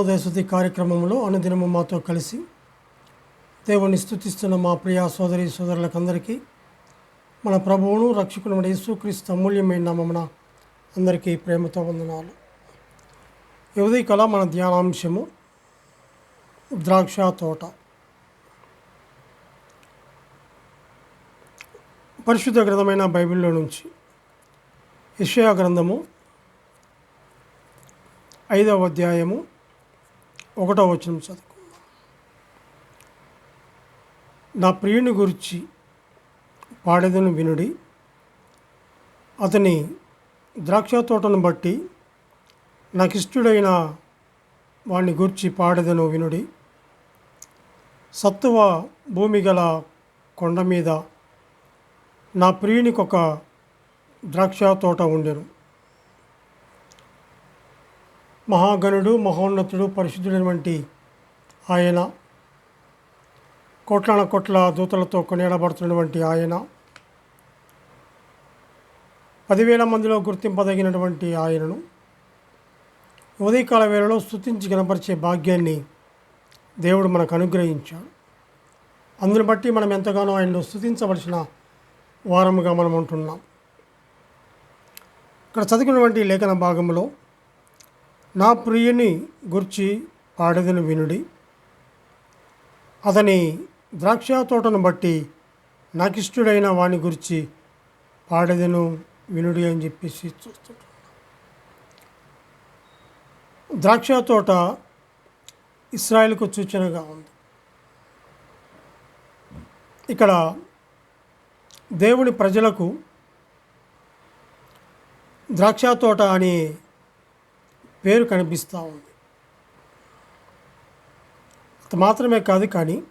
అనుదిన కార్యక్రమంలో అనుదినము మాతో కలిసి దేవుణ్ణి స్థుతిస్తున్న మా ప్రియ సోదరి సోదరులకందరికీ మన ప్రభువును రక్షకుడు యేసుక్రీస్తు అమూల్యమైన నామమున అందరికీ ప్రేమతో వందనాలు. యువతి కళ మన ధ్యానాంశము ద్రాక్ష తోట పరిశుద్ధ గ్రంథమైన బైబిల్లో నుంచి యెషయా గ్రంథము ఐదవ అధ్యాయము ఒకటో వచనం చదువు నా ప్రియుని గురించి పాడేదను వినుడి. అతని ద్రాక్ష తోటను బట్టి నాకు ఇష్టడైన వాణ్ణి గూర్చి పాడేదను వినుడి. సత్తువ భూమి గల కొండ మీద నా ప్రియునికి ఒక ద్రాక్ష తోట ఉండెను. మహాగణుడు మహోన్నతుడు పరిశుద్ధుడైనటువంటి ఆయన కోట్లాన కోట్ల దూతలతో కొనియాడబడుతున్నటువంటి ఆయన పదివేల మందిలో గుర్తింపదగినటువంటి ఆయనను ఉదయకాల వేళలో స్థుతించి కనపరిచే భాగ్యాన్ని దేవుడు మనకు అనుగ్రహించాడు. అందుని బట్టి మనం ఎంతగానో ఆయనను స్థుతించవలసిన వారముగా మనం ఉంటున్నాం. ఇక్కడ చదువుకున్నటువంటి లేఖన భాగంలో నా ప్రియుని గుర్చి పాడెదను వినుడి. అతని ద్రాక్ష తోటను బట్టి నాకిష్టుడైన వాని గురించి పాడెదను వినుడి అని చెప్పేసి చూస్తుంటాం. ద్రాక్ష తోట ఇస్రాయల్కు సూచనగా ఉంది. ఇక్కడ దేవుని ప్రజలకు ద్రాక్ష తోట అనే పేరు కనిపిస్తూ ఉంది. అంత మాత్రమే కాదు కానీ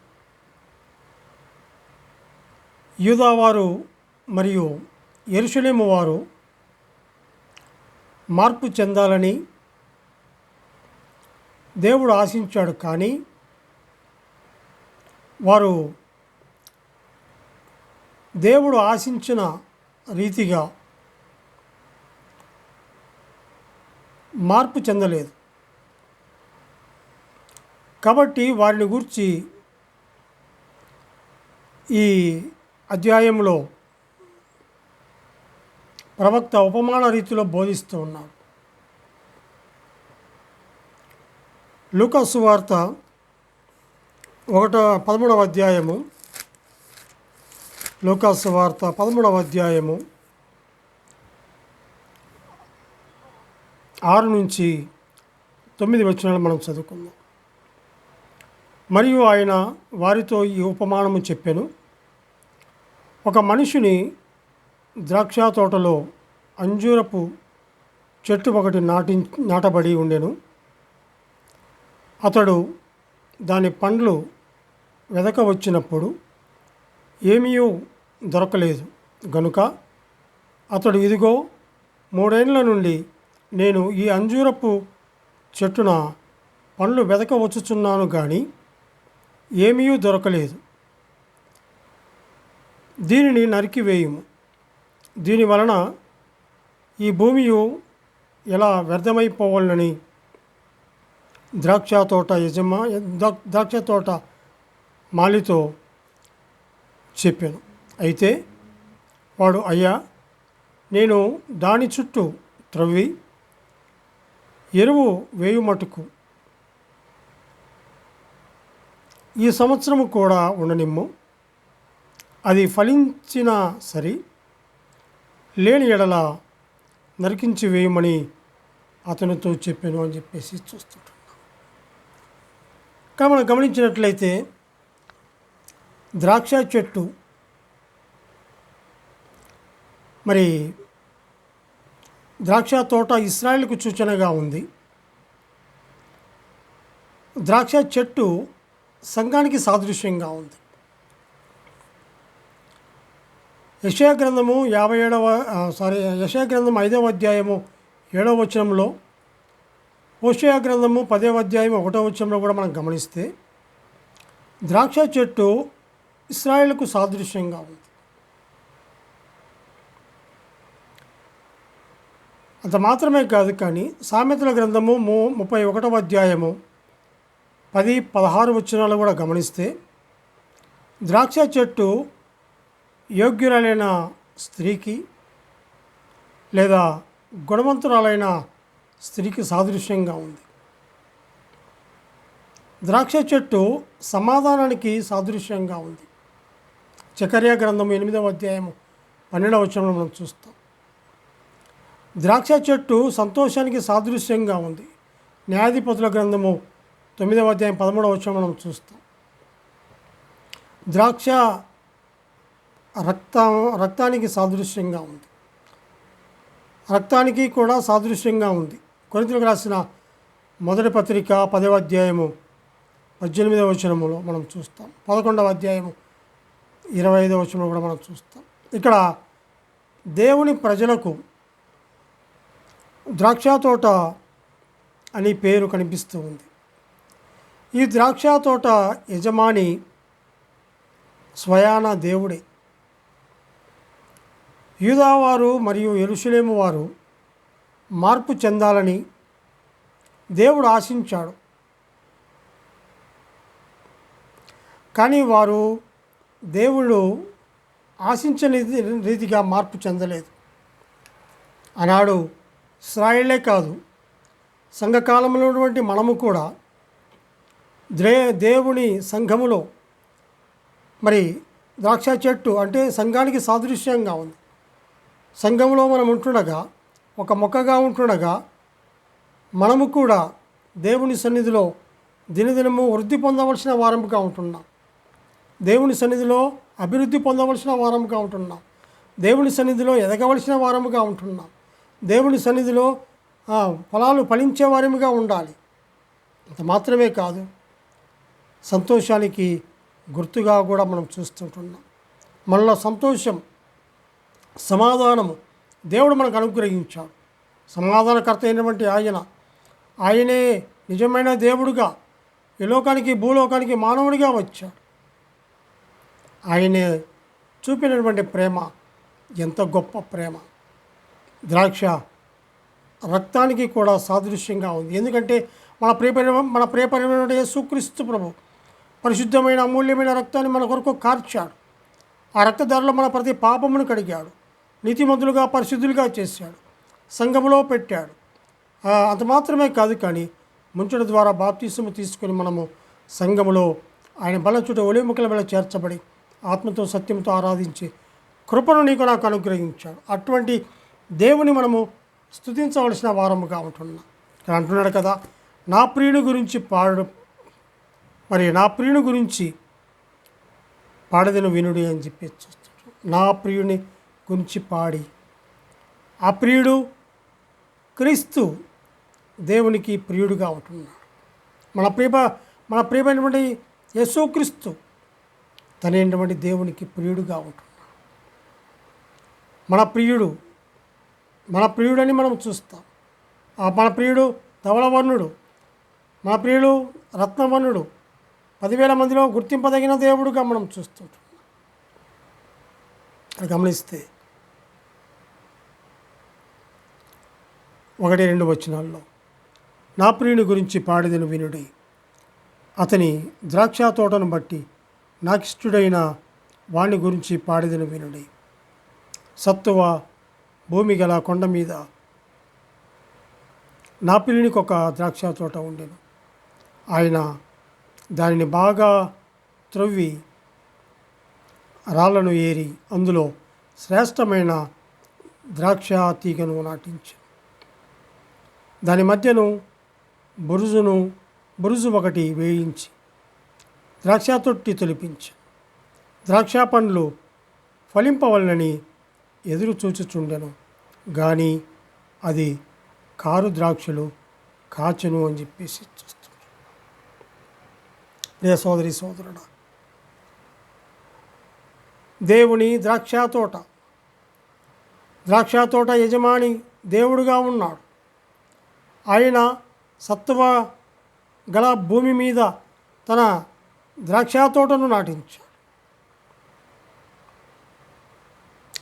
యూదావారు మరియు ఎరుషులేము వారు మార్పు చెందాలని దేవుడు ఆశించాడు కానీ వారు దేవుడు ఆశించిన రీతిగా మార్పు చెందలేదు. కాబట్టి వారిని గురించి ఈ అధ్యాయంలో ప్రవక్త ఉపమాన రీతిలో బోధిస్తూ ఉన్నాడు. లూకాసు వార్త ఒకట పదమూడవ అధ్యాయము. లూకాసు వార్త పదమూడవ అధ్యాయము. ఆరు నుంచి తొమ్మిది వచనాలు మనం చదువుకుందాం. మరియు ఆయన వారితో ఈ ఉపమానము చెప్పాను. ఒక మనిషిని ద్రాక్ష తోటలో అంజూరపు చెట్టు ఒకటి నాటి నాటబడి ఉండెను. అతడు దాని పండ్లు వెదక వచ్చినప్పుడు ఏమీ దొరకలేదు. గనుక అతడు ఇదిగో మూడేళ్ళ నుండి నేను ఈ అంజూరపు చెట్టున పండ్లు వెదక వచ్చుచున్నాను కానీ ఏమీ దొరకలేదు. దీనిని నరికివేయుము. దీని వలన ఈ భూమి ఎలా వ్యర్థమైపోవాలని ద్రాక్ష తోట యజమా ద్రాక్ష తోట మాలితో చెప్పాను. అయితే వాడు అయ్యా నేను దాని చుట్టూ త్రవ్వి ఎరువు వేయుమటుకు ఈ సంవత్సరము కూడా ఉండనిమ్ము. అది ఫలించినా సరి లేని ఎడల నరికించి వేయమని అతనితో చెప్పాను అని చెప్పేసి చూస్తుంటున్నాం. కానీ మనం గమనించినట్లయితే ద్రాక్ష చెట్టు మరి ద్రాక్ష తోట ఇస్రాయేల్కు సూచనగా ఉంది. ద్రాక్ష చెట్టు సంఘానికి సాదృశ్యంగా ఉంది. యశయా గ్రంథము యాభై ఏడవ సారీ యశయా గ్రంథం ఐదవ అధ్యాయము ఏడవ వచనంలో ఓషయ గ్రంథము పదవ అధ్యాయం ఒకటో వచనంలో కూడా మనం గమనిస్తే ద్రాక్ష చెట్టు ఇస్రాయేల్కు సాదృశ్యంగా ఉంది. అంత మాత్రమే కాదు కానీ సామెతల గ్రంథము ము ముప్పై ఒకటవ అధ్యాయము పది పదహారు వచనాలు కూడా గమనిస్తే ద్రాక్ష చెట్టు యోగ్యురాలైన స్త్రీకి లేదా గుణవంతురాలైన స్త్రీకి సాదృశ్యంగా ఉంది. ద్రాక్ష చెట్టు సమాధానానికి సాదృశ్యంగా ఉంది. చకర్య గ్రంథం ఎనిమిదవ అధ్యాయము పన్నెండవ వచనంలో మనం చూస్తాం. ద్రాక్ష చెట్టు సంతోషానికి సాదృశ్యంగా ఉంది. న్యాయాధిపతుల గ్రంథము తొమ్మిదవ అధ్యాయం పదమూడవ వచనం మనం చూస్తాం. ద్రాక్ష రక్త రక్తానికి సాదృశ్యంగా ఉంది. రక్తానికి కూడా సాదృశ్యంగా ఉంది. కొరింతలకు రాసిన మొదటి పత్రిక పదవ అధ్యాయము పద్దెనిమిదవ వచనములో మనం చూస్తాం. పదకొండవ అధ్యాయము ఇరవై ఐదవ వచనంలో కూడా మనం చూస్తాం. ఇక్కడ దేవుని ప్రజలకు ద్రాక్ష తోట అని పేరు కనిపిస్తూ ఉంది. ఈ ద్రాక్ష తోట యజమాని స్వయాన దేవుడే. యూదావారు మరియు ఎరుషులేము వారు మార్పు చెందాలని దేవుడు ఆశించాడు. కానీ వారు దేవుడు ఆశించని రీతిగా మార్పు చెందలేదు. ఆనాడు ఇస్రాయిలే కాదు సంఘకాలంలో ఉన్నటువంటి మనము కూడా ద్రే దేవుని సంఘములో మరి ద్రాక్ష చెట్టు అంటే సంఘానికి సాదృశ్యంగా ఉంది. సంఘంలో మనం ఉంటుండగా ఒక మొక్కగా ఉంటుండగా మనము కూడా దేవుని సన్నిధిలో దినదినము వృద్ధి పొందవలసిన వారముగా ఉంటున్నాం. దేవుని సన్నిధిలో అభివృద్ధి పొందవలసిన వారముగా ఉంటున్నాం. దేవుని సన్నిధిలో ఎదగవలసిన వారముగా ఉంటున్నాం. దేవుని సన్నిధిలో ఫలాలు ఫలించేవారిగా ఉండాలి. అంత మాత్రమే కాదు సంతోషానికి గుర్తుగా కూడా మనం చూస్తుంటున్నాం. మనలో సంతోషం సమాధానము దేవుడు మనకు అనుగ్రహించాడు. సమాధానకర్త అయినటువంటి ఆయన ఆయనే నిజమైన దేవుడుగా ఈ లోకానికి భూలోకానికి మానవుడిగా వచ్చాడు. ఆయనే చూపినటువంటి ప్రేమ ఎంత గొప్ప ప్రేమ. ద్రాక్ష రక్తానికి కూడా సాదృశ్యంగా ఉంది. ఎందుకంటే మన ప్రియపరి మన ప్రియపరమైన యేసుక్రీస్తు ప్రభు పరిశుద్ధమైన అమూల్యమైన రక్తాన్ని మన కొరకు కార్చాడు. ఆ రక్తధారలో మన ప్రతి పాపమును కడిగాడు. నీతిమంతులుగా పరిశుద్ధులుగా చేశాడు. సంఘములో పెట్టాడు. అంత మాత్రమే కాదు కానీ ముంచడం ద్వారా బాప్తీసము తీసుకొని మనము సంఘములో ఆయన బల చుట్టూ ఒలిముఖల మీద చేర్చబడి ఆత్మతో సత్యంతో ఆరాధించి కృపను నీకు నాకు అనుగ్రహించాడు. అటువంటి దేవుని మనము స్తుతించవలసిన వారముగా ఉంటున్నాం. ఇక్కడ అంటున్నాడు కదా నా ప్రియుని గురించి పాడు మరి నా ప్రియుని గురించి పాడదను వినుడి అని చెప్పి చూస్తాడు. నా ప్రియుని గురించి పాడి. ఆ ప్రియుడు క్రీస్తు దేవునికి ప్రియుడుగా ఉంటున్నాడు. మన ప్రియ మన ప్రియమైనటువంటి యేసుక్రీస్తు తనైనటువంటి దేవునికి ప్రియుడుగా ఉంటున్నాడు. మన ప్రియుడు మన ప్రియుడని మనం చూస్తాం. ఆ మన ప్రియుడు ధవళవర్ణుడు మన ప్రియుడు రత్నవర్ణుడు. పదివేల మందిలో గుర్తింపదగిన దేవుడుగా మనం చూస్తుంటాం అది గమనిస్తే ఒకటి రెండు వచనాల్లో నా ప్రియుని గురించి పాడిదను వినుడి. అతని ద్రాక్ష తోటను బట్టి నాకిష్టుడైన వాణ్ణి గురించి పాడిదను వినుడి. సత్తువ భూమి గల కొండ మీద నా ప్రియునికి ఒక ద్రాక్ష తోట ఉండేను. ఆయన దానిని బాగా త్రవ్వి రాళ్ళను ఏరి అందులో శ్రేష్టమైన ద్రాక్ష తీగను నాటించు దాని మధ్యను బురుజును బురుజు ఒకటి వేయించి ద్రాక్ష తొట్టి తొలిపించి ద్రాక్ష పండ్లు ఫలింపవలనని ఎదురు చూచుచుండెను. కానీ అది కారు ద్రాక్షలు కాచెను అని చెప్పేసి చూస్తున్నాడు ప్రియ సోదరి సోదరుడా దేవుని ద్రాక్ష తోట ద్రాక్ష తోట యజమాని దేవుడుగా ఉన్నాడు. ఆయన సత్వ గల భూమి మీద తన ద్రాక్ష తోటను నాటించాడు.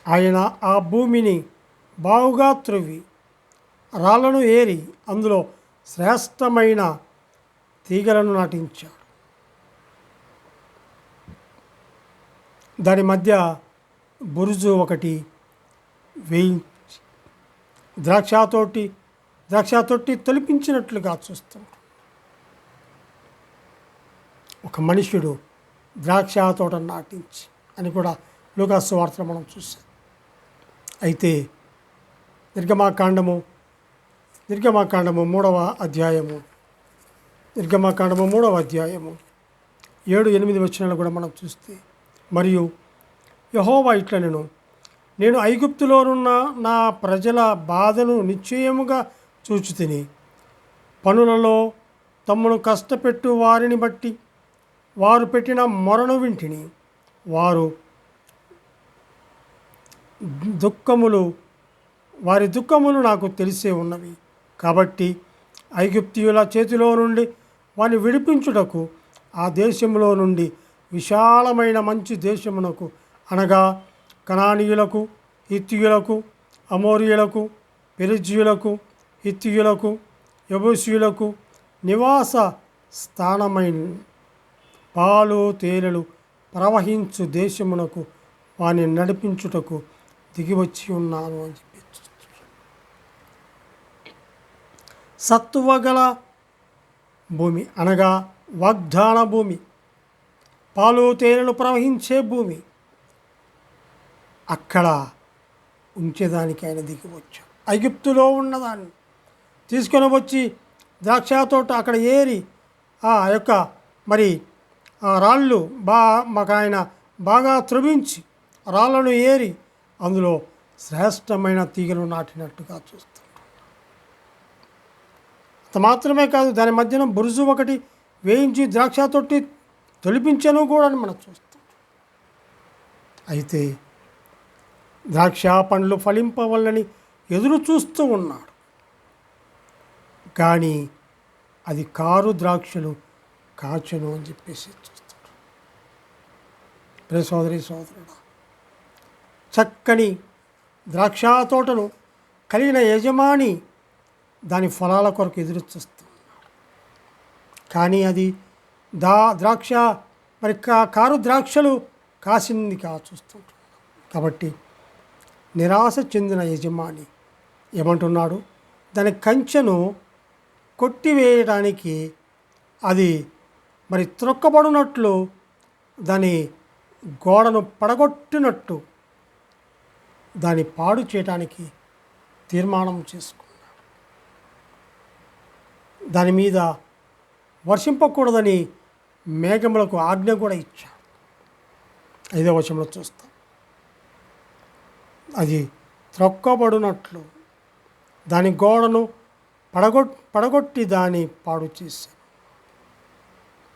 ఆయన ఆ భూమిని బావుగా త్రవ్వి రాళ్ళను ఏరి అందులో శ్రేష్టమైన తీగలను నాటించాడు. దాని మధ్య బురుజు ఒకటి వేయించి ద్రాక్షతోటి ద్రాక్షతోటి తొలిపించినట్లుగా చూస్తాం ఒక మనుష్యుడు ద్రాక్ష తోట నాటించి అని కూడా లోకాసు వార్తలు మనం చూసాం అయితే నిర్గమాకాండము నిర్గమాకాండము మూడవ అధ్యాయము నిర్గమాకాండము మూడవ అధ్యాయము. ఏడు ఎనిమిది వచ్చినాలు కూడా మనం చూస్తే మరియు యహోవా ఇట్లా నేను నేను ఐగుప్తులోనున్న నా ప్రజల బాధను నిశ్చయముగా చూచి తిని పనులలో తమ్మును కష్టపెట్టు వారిని బట్టి వారు పెట్టిన మొరను వింటిని. వారు దుఃఖములు వారి దుఃఖములు నాకు తెలిసే ఉన్నవి. కాబట్టి ఐగుప్తియుల చేతిలో నుండి వారిని విడిపించుటకు ఆ దేశంలో నుండి విశాలమైన మంచి దేశమునకు అనగా కణానీయులకు హిత్తియులకు అమోరియులకు పెరిజీయులకు హిత్తియులకు యబూసీయులకు నివాస స్థానమైన పాలు తేనెలు ప్రవహించు దేశమునకు వాని నడిపించుటకు దిగివచ్చి ఉన్నాను అని చెప్పి సత్తువ గల భూమి అనగా వాగ్దాన భూమి పాలు తేనెలు ప్రవహించే భూమి. అక్కడ ఉంచేదానికి ఆయన దిగి ఐగుప్తులో ఉన్నదాన్ని తీసుకొని వచ్చి ద్రాక్ష తోట అక్కడ ఏరి ఆ యొక్క మరి ఆ రాళ్ళు బా మాకు ఆయన బాగా త్రవించి రాళ్ళను ఏరి అందులో శ్రేష్టమైన తీగలు నాటినట్టుగా చూస్తాం. అంత మాత్రమే కాదు దాని మధ్యన బురుజు ఒకటి వేయించి ద్రాక్ష తొట్టి తొలిపించను కూడా అని మనం చూస్తాం. అయితే ద్రాక్ష పండ్లు ఫలింపవల్లని ఎదురు చూస్తూ ఉన్నాడు. కానీ అది కారు ద్రాక్షలు కాచను అని చెప్పేసి చూస్తాడు. ప్రే సోదరి సోదరుడా చక్కని ద్రాక్ష తోటను కలిగిన యజమాని దాని ఫలాల కొరకు ఎదురు చూస్తుంది కానీ అది దా ద్రాక్ష మరి కా కారు ద్రాక్షలు కాసింది కా చూస్తుంటాడు కాబట్టి నిరాశ చెందిన యజమాని ఏమంటున్నాడు? దాని కంచెను కొట్టివేయడానికి అది మరి త్రొక్కబడినట్లు దాని గోడను పడగొట్టినట్టు దాన్ని పాడు చేయడానికి తీర్మానం చేసుకున్నాడు. దాని మీద వర్షింపకూడదని మేఘములకు ఆజ్ఞ కూడా ఇచ్చాడు. ఐదో వచనంలో చూస్తాం. అది త్రొక్కబడినట్లు దాని గోడను పడగొట్ పడగొట్టి దాన్ని పాడు చేశాను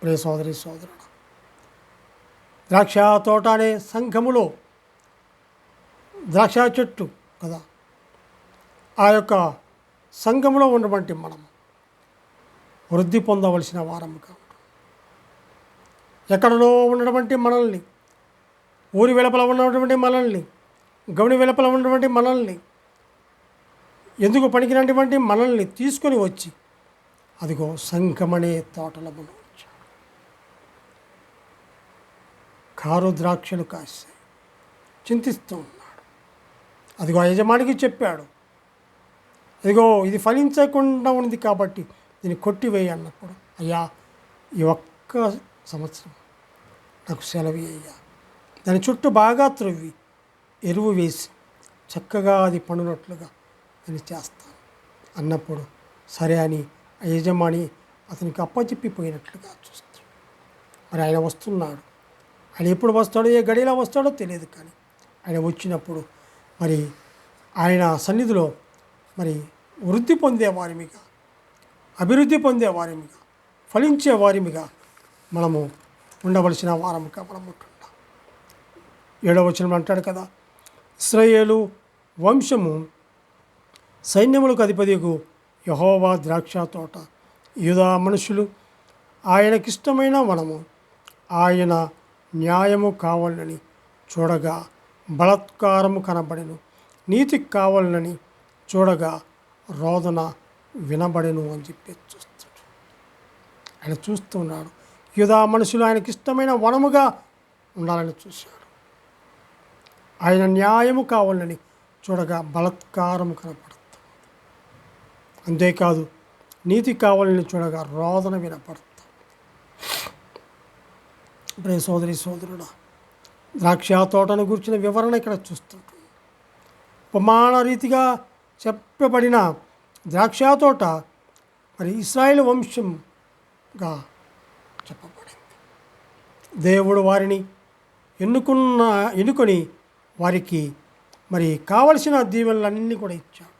ప్రే సోదరి సోదరుడు ద్రాక్ష తోట అనే సంఘములో ద్రాక్ష చెట్టు కదా. ఆ యొక్క సంఘంలో ఉన్నటువంటి మనం వృద్ధి పొందవలసిన వారముగా ఎక్కడనో ఉన్నటువంటి మనల్ని ఊరి వెలుపల ఉన్నటువంటి మనల్ని గౌని వెలుపల ఉన్నటువంటి మనల్ని ఎందుకు పనికినటువంటి మనల్ని తీసుకొని వచ్చి అదిగో సంఘమనే తోటలో మనం కారు ద్రాక్షలు కాస్తాయి చింతిస్తూ ఉన్నాడు. అదిగో యజమానికి చెప్పాడు. అదిగో ఇది ఫలించకుండా ఉంది కాబట్టి దీన్ని కొట్టివేయి అన్నప్పుడు అయ్యా ఈ ఒక్క సంవత్సరం నాకు సెలవు అయ్యా దాని చుట్టూ బాగా త్రవ్వి ఎరువు వేసి చక్కగా అది పండునట్లుగా నేను చేస్తాను అన్నప్పుడు సరే అని ఆ యజమాని అతనికి అప్పచెప్పిపోయినట్లుగా చూస్తాడు. మరి ఆయన వస్తున్నాడు. ఆయన ఎప్పుడు వస్తాడో ఏ గడిలో వస్తాడో తెలియదు కానీ ఆయన వచ్చినప్పుడు మరి ఆయన సన్నిధిలో మరి వృద్ధి పొందే వారిమిగా అభివృద్ధి పొందే వారిమిగా ఫలించే వారిమిగా మనము ఉండవలసిన వారముగా మనం ఉంటున్నాం. ఏడవ వచనం అంటాడు కదా ఇస్రాయేలు వంశము సైన్యములకు అధిపతికు యహోవా ద్రాక్ష తోట యుదా మనుషులు ఆయనకిష్టమైన వనము ఆయన న్యాయము కావాలని చూడగా బలత్కారము కనబడెను. నీతి కావాలని చూడగా రోదన వినబడెను అని చెప్పి చూస్తాడు. ఆయన చూస్తున్నాడు యుధా మనుషులు ఆయనకి ఇష్టమైన వనముగా ఉండాలని చూశాడు ఆయన న్యాయము కావాలని చూడగా బలత్కారము కనపడుతుంది అంతేకాదు నీతి కావాలని చూడగా రోదన వినపడుతుంది సోదరి సోదరుడా ద్రాక్ష తోటను గురించిన వివరణ ఇక్కడ చూస్తుంది. ఉపమాన రీతిగా చెప్పబడిన ద్రాక్ష తోట మరి ఇస్రాయేల్ వంశంగా చెప్పబడింది. దేవుడు వారిని ఎన్నుకున్న ఎన్నుకొని వారికి మరి కావలసిన దీవెనలన్నీ కూడా ఇచ్చాడు.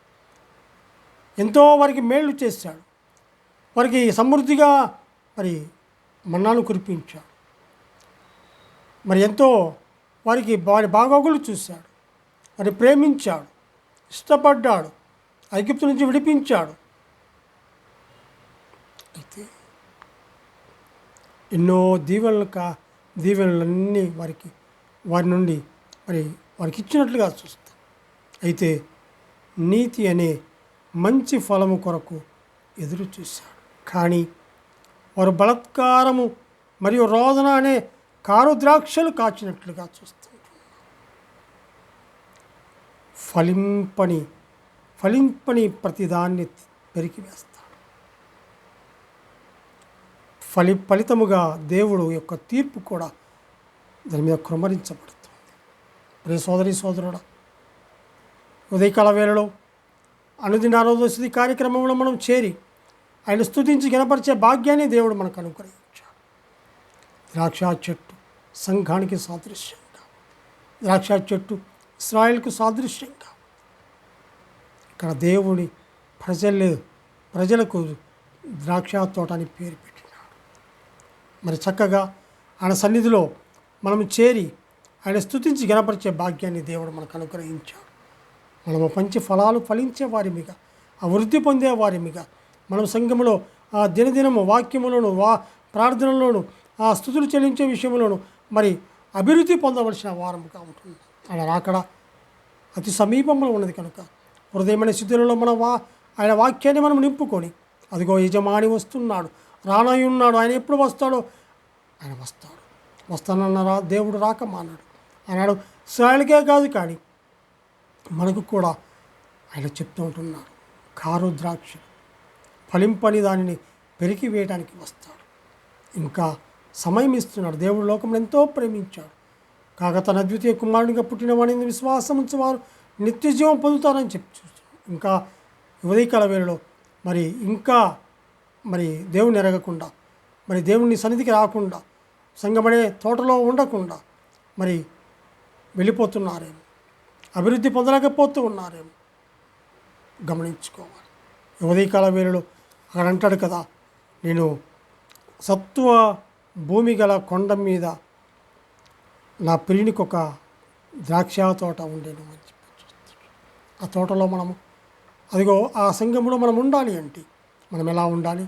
ఎంతో వారికి మేళ్ళు చేశాడు. వారికి సమృద్ధిగా మరి మన్నాను కురిపించాడు. మరి ఎంతో వారికి వారి బాగోగులు చూశాడు. వారిని ప్రేమించాడు. ఇష్టపడ్డాడు. ఐగిప్తు నుంచి విడిపించాడు. అయితే ఎన్నో దీవెనలు కా దీవెనలన్నీ వారికి వారి నుండి మరి వారికి ఇచ్చినట్లుగా చూస్తాం. అయితే నీతి అనే మంచి ఫలము కొరకు ఎదురు చూశాడు కానీ వారు బలత్కారము మరియు రోదన అనే కారు ద్రాక్షలు కాచినట్లుగా చూస్తుంది ఫలింపని ఫలింపని ప్రతిదాన్ని పెరికివేస్తాడు ఫలి ఫలితముగా దేవుడు యొక్క తీర్పు కూడా దాని మీద కృమరించబడుతుంది ప్రియ సోదరి సోదరుడు ఉదయకాల వేళలో అనుదినారోదశి కార్యక్రమంలో మనం చేరి ఆయన స్థుతించి గణపరిచే భాగ్యాన్ని దేవుడు మనకు అనుగ్రహించాడు. ద్రాక్ష చెట్టు సంఘానికి సాదృశ్యంగా. ద్రాక్ష చెట్టు ఇస్రాయల్కు సాదృశ్యంగా. ఇక్కడ దేవుని ప్రజలు ప్రజలకు ద్రాక్ష తోట అని పేరు పెట్టినాడు. మరి చక్కగా ఆయన సన్నిధిలో మనం చేరి ఆయన స్థుతించి గణపరిచే భాగ్యాన్ని దేవుడు మనకు అనుగ్రహించాడు. మనము పంచి ఫలాలు ఫలించే వారిమిగా అభివృద్ధి పొందే వారిమిగా మనం సంఘములో ఆ దినదినము వాక్యములోను వా ప్రార్థనలోను ఆ స్థుతులు చెల్లించే విషయంలోను మరి అభివృద్ధి పొందవలసిన వారముగా ఉంటుంది ఆయన రాకడ అతి సమీపంలో ఉన్నది కనుక హృదయమైన స్థితిలో మన వా ఆయన వాక్యాన్ని మనం నింపుకొని అదిగో యజమాని వస్తున్నాడు రానయ్య ఉన్నాడు ఆయన ఎప్పుడు వస్తాడో? ఆయన వస్తాడు. వస్తానన్నారా దేవుడు రాక మానాడు. అన్నాడు ఇస్రాయల్కే కాదు కానీ మనకు కూడా ఆయన చెప్తూ ఉంటున్నాడు. కారు ద్రాక్ష ఫలింపని దానిని పెరికి వేయడానికి వస్తాడు. ఇంకా సమయం ఇస్తున్నాడు దేవుడు లోకంలో ఎంతో ప్రేమించాడు. కాక తన అద్వితీయ కుమారునిగా పుట్టిన వాడిని విశ్వాసం ఉంచేవారు నిత్య జీవం పొందుతారని చెప్పి ఇంకా ఉదయకాల వేళలో మరి ఇంకా మరి దేవుని ఎరగకుండా మరి దేవుని సన్నిధికి రాకుండా సంగమనే తోటలో ఉండకుండా మరి వెళ్ళిపోతున్నారేమో. అభివృద్ధి పొందలేకపోతూ ఉన్నారేమో. గమనించుకోవాలి. ఉదయకాల వేళలో అక్కడ అంటాడు కదా నేను సత్వ భూమి గల కొండ మీద నా ప్రియునికి ఒక ద్రాక్ష తోట ఉండేను అని చెప్పి. ఆ తోటలో మనము అదిగో ఆ సంఘంలో మనం ఉండాలి అంటే మనం ఎలా ఉండాలి?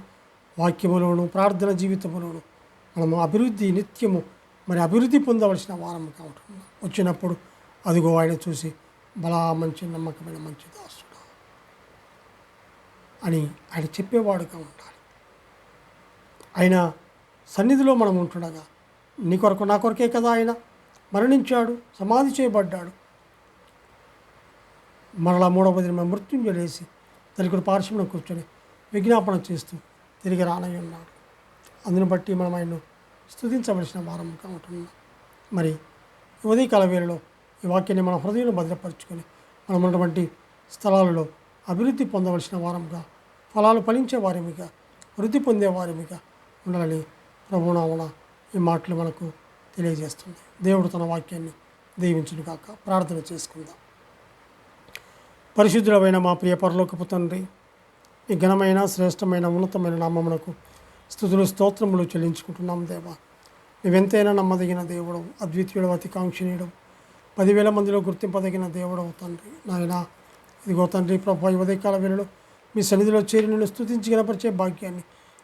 వాక్యములోను ప్రార్థన జీవితములోను మనము అభివృద్ధి నిత్యము మరి అభివృద్ధి పొందవలసిన వారముగా ఉంటున్నాం వచ్చినప్పుడు అదిగో ఆయన చూసి బలా మంచి నమ్మకమైన మంచి దాసుడు అని ఆయన చెప్పేవాడుగా ఉండాలి. ఆయన సన్నిధిలో మనం ఉంటుండగా నీ కొరకు నా కొరకే కదా ఆయన? మరణించాడు సమాధి చేయబడ్డాడు. మరలా మూడవ దిన మృత్యుంజలేసి తల్లికుడు పార్శ్వంలో కూర్చొని విజ్ఞాపన చేస్తూ తిరిగి రానయ్య ఉన్నాడు. అందును బట్టి మనం ఆయన్ను స్తుతించవలసిన వారంగా ఉంటున్నాం మరి ఉదయకాల వేళలో ఈ వాక్యాన్ని మన హృదయంలో భద్రపరుచుకొని మనం ఉన్నటువంటి స్థలాలలో అభివృద్ధి పొందవలసిన వారంగా ఫలాలు ఫలించే వారిమిగా వృద్ధి పొందే వారిమిగా ఉండాలని ప్రభునామన ఈ మాటలు మనకు తెలియజేస్తుంది. దేవుడు తన వాక్యాన్ని దీవించును కాక ప్రార్థన చేసుకుందాం. పరిశుద్ధులమైన మా ప్రియ పరలోకపు తండ్రి ఈ ఘనమైన శ్రేష్టమైన ఉన్నతమైన నామమునకు స్థుతులు స్తోత్రములు చెల్లించుకుంటున్నాం దేవా. నువ్వెంతైనా నమ్మదగిన దేవుడు అద్వితీయుడు అతికాంక్షణీయుడు పదివేల మందిలో గుర్తింపదగిన దేవుడవు తండ్రి. నాయన ఇదిగో తండ్రి ప్రభా ఉదయకాల వేళలో మీ సన్నిధిలో చేరి నిన్ను స్థుతించి గనపరిచే భాగ్యాన్ని